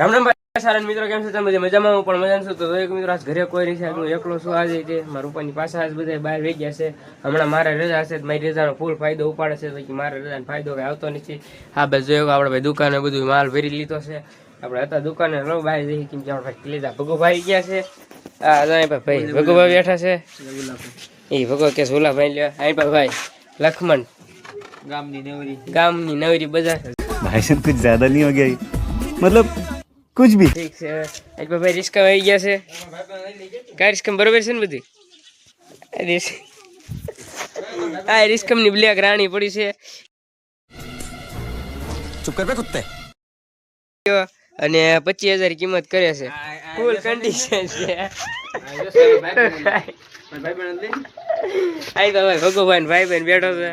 રામ પણ એક હમણાં મારા રજા છે ફૂલ ફાયદો ઉપાડે છે. પછી મારા રજાનો ફાયદો કાંઈ આવતો નથી. હા ભાઈ જોયો બધું માલ ભરી લીધો છે. આપણે હતા દુકાને રો કેમ કે આપણે લીધા ભગુભાઈ ગયા છે. હા ભાઈ ભગુભાઈ બેઠા છે. એ ભગો કે ઝુલાભાઈ લ્યો. લખમણ. ગામની નવરી. નવરી બજાર. ભાઈ કુછ જ્યાદા નહીં હો ગયા મતલબ કુછ ભી ઠીક છે આજ ભાઈ રિસ્કા આવી ગયા છે કા રિસ્કમ બરોબર છે ને બધી આ રિસ્કમની બ્લેક રાણી પડી છે ચૂપ કર બે કુત્તે અને પચીસ હજાર કિંમત કરે છે ફૂલ કન્ડિશન છે આઈ તો ભાઈ ભગવાન ભાઈ બેન બેઠો છે.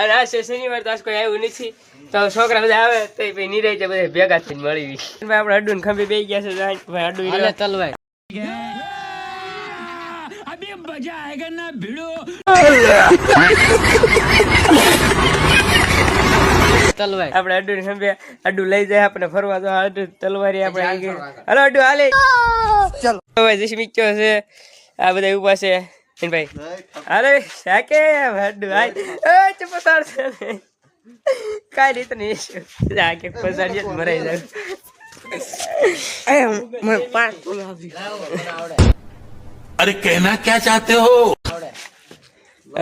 અને આ છે શનિવાર તો આજ કોઈ આવ્યું નથી. તો છોકરા બધા આવે તો એ પછી નિરાય બધા ભેગા થઈને મળી ભાઈ આપણે અડું ખંભી બે ગયા છે ભાઈ અડું. તલવાય. આપણે અડુ ને ખંભે અડુ લઈ જાય આપણે ફરવા તો અડુ તલવારી આપણે હલો અડુ હાલે. ચલો. હવે જશમી છે. આ બધા ઊભા છે. ભાઈ અરે સાકે ભાડુ આય એ ચૂપ પસાર છે. કાઈ રીત નહીં સાકે પસાર જે મરાઈ જાય. એ મને પાંચ ફૂલ આવી અરે કહેના ક્યાં ચાહતે હો?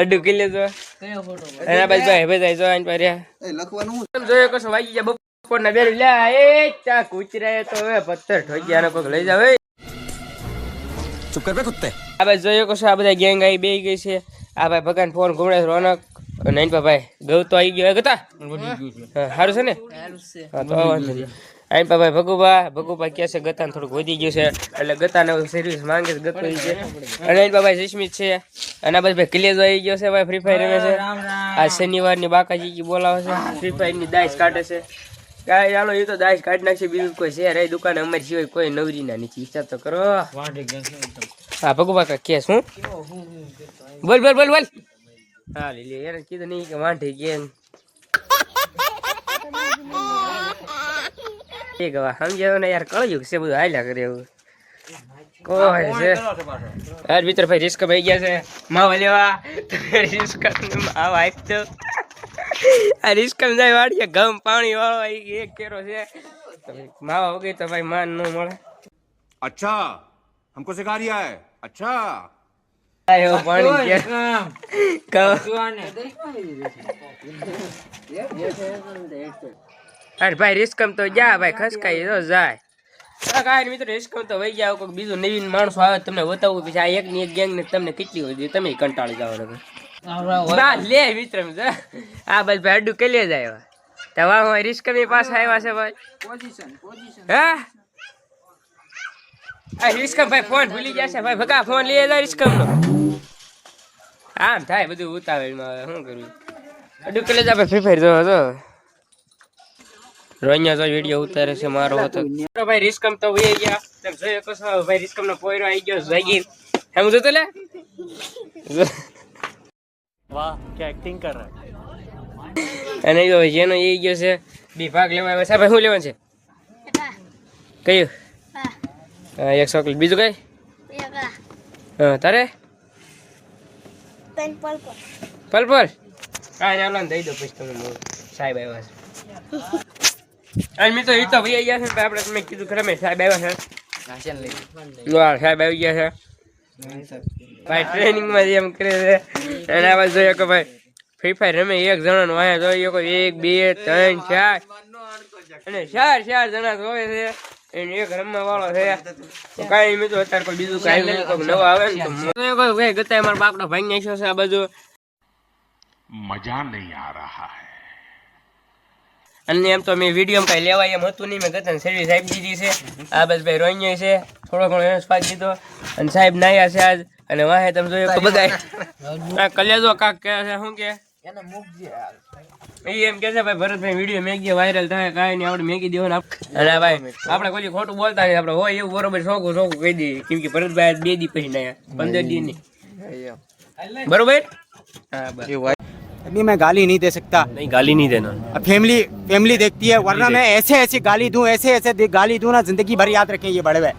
અડુ કિલે જો. કયો ફોટો? અરે ભાઈ ભાઈ ભાઈ જો આઈ પર એ લખવાનું હું જોયો કશું વાગી ગયા? બપોરના બેરું. લે એ ચા કુચરાય તો હવે પથ્થર ઠોગ્યા ને કોક લઈ જાવ એ. ચૂપ કર બે કુત્તે આ જોયો કશો આ બધા ગેંગ આવી બે ગઈ છે. આ ભાઈ ભગવાન ફોન ઘુમડે રોનક. નાઈન ભાઈ ગૌ તો આવી ગયો ગતા? સારું છે. ને? હા તો આઈન ભાઈ ભગુભા ભગુભા કહે છે? ગતાને થોડુંક વધી ગયું છે. એટલે ગતાને સર્વિસ માંગે છે ગતો છે. અને આઈન ભાઈ જસ્મિત છે. અને બસ ભાઈ ક્લેજ આવી ગયો છે ભાઈ ફ્રી ફાયર રમે છે. આ શનિવારની બાકાજી બોલાવે છે. ફ્રી ફાયરની દાઈસ કાઢે છે. કાંઈ ચાલો એ તો દાસ કાઢી નાખશે બીજું કોઈ છે રહી દુકાન અમારી સિવાય કોઈ નવરી ના નથી. વિચાર તો કરો. હા ભગુભા કા કે શું બોલ બોલ બોલ બોલ. હા લીલી એને કીધું નહીં કે વાંઢી ગેમ એ ગવા સમજાયો ને યાર કળ્યું છે બધું હાલ્યા કરે એવું. કોઈ છે. યાર મિત્ર ભાઈ રિસ્ક ભાઈ ગયા છે. માવા લેવા. રિસ્ક આવા આપજો. આ રિસ્ક જાય વાળીએ ગમ પાણી વાળો ઈ એક કેરો છે માવા વગર તો ભાઈ માન ન મળે अच्छा हमको सिखा रिया है अच्छा આયો પાણી કે કહો અરે ભાઈ રિસ્કમ તો જા ભાઈ ખસકાઈ તો જાય આ કાંઈ મિત્રો રિસ્કમ તો વહી જાવ કોઈક બીજું નવીન માણસો આવે તમને બતાવું પછી આ એક ની એક ગેંગ ને તમને કેટલી હોય તમે કંટાળી જવાનો લે આ બસ ભાઈ કેલે જાય તવા હું રિસ્કની પાસે આવ્યા છે ભાઈ. હા? આ રિસ્કમ ભાઈ ફોન ભૂલી ગયા છે. ભાઈ ભગા ફોન લઈ જાય રિસ્કમ નો આમ થાય બધું ઉતાવળમાં હવે શું જ આપણે ફ્રી ફાયર જોવા જો રોહિયા જો વીડિયો ઉતારે છે મારો હતો ભાઈ રિસ્કમ તો વહી ગયા. તમે જોયો શકો ભાઈ રિસ્કમ નો પોયરો આવી ગયો જાગીર એમ જોતો લે. વાહ કે એક્ટિંગ કર અને જો જેનો એ ગયો છે બી ભાગ લેવા આવ્યો સાહેબ હું લેવા છે? કયું? એક ચોકલેટ. બીજું કઈ? હા તારે? પલ પલપલ? કાંઈ ના લઈને દઈ દો પછી તમે સાહેબ આવ્યા છે. અને મિત્રો એ તો ભાઈ આવ્યા છે આપણે મેં કીધું ખરા મેં સાહેબ આવ્યા છે. સાહેબ આવી ગયા છે. ભાઈ ટ્રેનિંગમાં એમ કરે છે અને આ બાજુ કે ભાઈ ફ્રી ફાયર રમે એક જણાનો વાયા જોઈએ કોઈ એક બે ત્રણ ચાર અને ચાર ચાર જણા જોવે છે રમવા વાળો છે. કાંઈ તો અત્યારે કોઈ બીજું કાંઈ નહીં કોઈ નવો આવે ભાઈ ગતા મારો બાપડો ભાઈ નાખ્યો છે આ બાજુ. અને એમ તો મેં વિડીયોમાં કાંઈ લેવાય એમ હતું નહીં મેં ગતાને સર્વિસ આપી દીધી છે. આ બસ ભાઈ રોઈ છે. થોડો ઘણો એનો સ્વાદ દીધો અને સાહેબ નાયા છે આજ અને વાહે તમે જોયો તો બધા આ કલેજો કાક કહે છે શું કે એને મૂકજે એ એમ કે છે ભાઈ ભરતભાઈ વિડીયો મેગી વાયરલ થાય કાંઈ નહીં આપણે મેગી દેવાનું આપ- અને આ ભાઈ આપણે કોઈ ખોટું બોલતા નહીં આપણે હોય એવું બરોબર શોખું શોખું કહી દઈએ કેમ કે ભરતભાઈ આજ બે દી પછી નાયા પંદર દી નહીં બરોબર હા બસ अभी मैं गाली नहीं दे सकता नहीं गाली नहीं देना अब फैमिली फैमिली देखती है वरना मैं ऐसे ऐसे गाली दूं ऐसे ऐसे दे- गाली दूं ना जिंदगी भर याद रखें ये बड़े भाई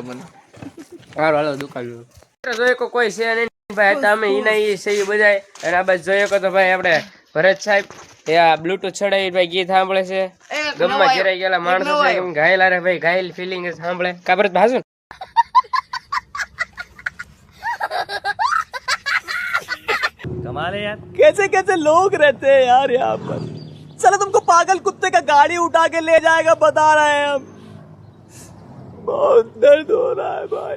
હાલો હાલો દુકાન જોઈએ કો કોઈ છે નહીં ભાઈ હતા અમે ઈ ના ઈ છે ઈ બધાય અને આ બાજુ જોઈએ કો તો ભાઈ આપણે ભરત સાહેબ એ આ બ્લૂટૂથ ચડાવી ભાઈ ગીત સાંભળે છે ગમમાં ઘેરાઈ ગયેલા માણસો છે એમ ઘાયલા રે ભાઈ ઘાયલ ફિલિંગ સાંભળે કા ભરત ભાસુ कैसे कैसे लोग रहते हैं यार यहाँ पर चलो तुमको पागल कुत्ते का गाड़ी उठा के ले जाएगा बता रहे हैं हम बहुत दर्द हो रहा है भाई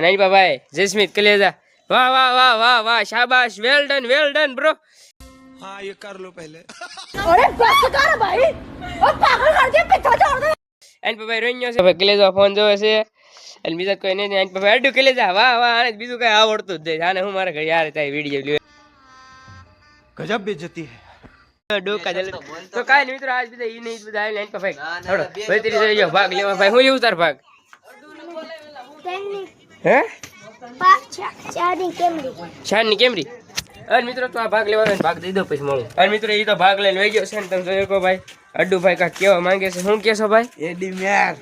નહીં ભાઈ જયસ્મિત કલેજા વાહ વાહ વાહ વાહ વાહ શાબાશ well done well done bro अरे बस कर भाई और पागल कर दिया पीछा छोड़ दे એન ભાઈ રોઈયો છે ભાઈ કલેજા ફોન જોવે છે અને બીજા કોઈ નહીં એન ભાઈ અડ્ડું કલેજા વાહ વાહ આને તો બીજું કઈ આવડતું જ નહીં આને હું મારા ઘરે યાર થાય વિડીયો લ્યો गजब बेइज्जती है ડોકા જલે તો કાઈ નહીં મિત્રો આજ બધા ઈ નહીં બધા આવીને એન ભાઈ થોડો ભાઈ તેરી જોઈ જાઓ, ભાગ લેવા ભાઈ હું લેવું તાર ભાગ હે? કેમરી. અરે મિત્રો ભાગ લેવાનો ભાગ દઈ એ તો ભાગ લઈને તમે અડ્ડુ ભાઈ. કાંક કેવા માંગે છે. શું કેશો ભાઈ? એડી મ્યાર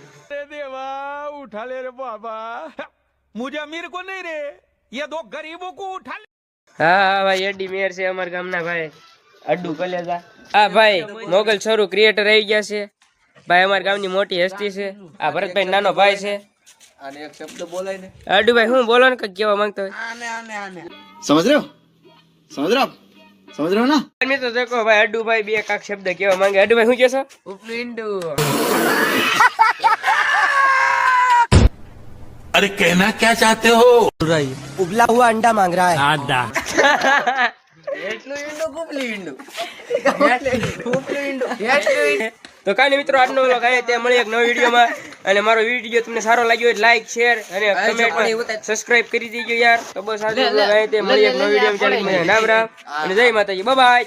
હા ભાઈ એડી મેર છે અમાર ગામના ભાઈ. અડ્ડુ કલેજા આ ભાઈ મોગલ છોરું ક્રિએટર આવી ગયા છે. ભાઈ અમારા ગામની મોટી હસ્તી છે. આ ભરતભાઈ નાનો ભાઈ છે. આને એક શબ્દ બોલાય ને અડ્ડુ ભાઈ હું બોલો ને કંઈક કેવા માંગતો હોય આને આને આને समझ रहे हो समझ रहे हो आप समझ रहे हो ना મિત્રો દેખો ભાઈ અડ્ડુ ભાઈ બે કાક શબ્દ કેવા માંગે અડ્ડુ ભાઈ શું કહેશો ઉપલું ઈંડું अरे कहना क्या चाहते हो उबला हुआ अंडा मांग रहा है એટલું ઈંડું ઉપલું ઈંડું ઉપલું ઈંડું એટલું ઈંડું તો કાંઈ નહીં મિત્રો આજનો વ્લોગ આવે તે મળી એક નવા વિડીયોમાં અને મારો વીડિયો તમને સારો લાગ્યો હોય લાઈક શેર અને કમેન્ટ સબસ્ક્રાઇબ કરી દેજો યાર. તો બસ આજે મળીએ નવો વીડિયો એક નામ રામ અને જય માતાજી. બાય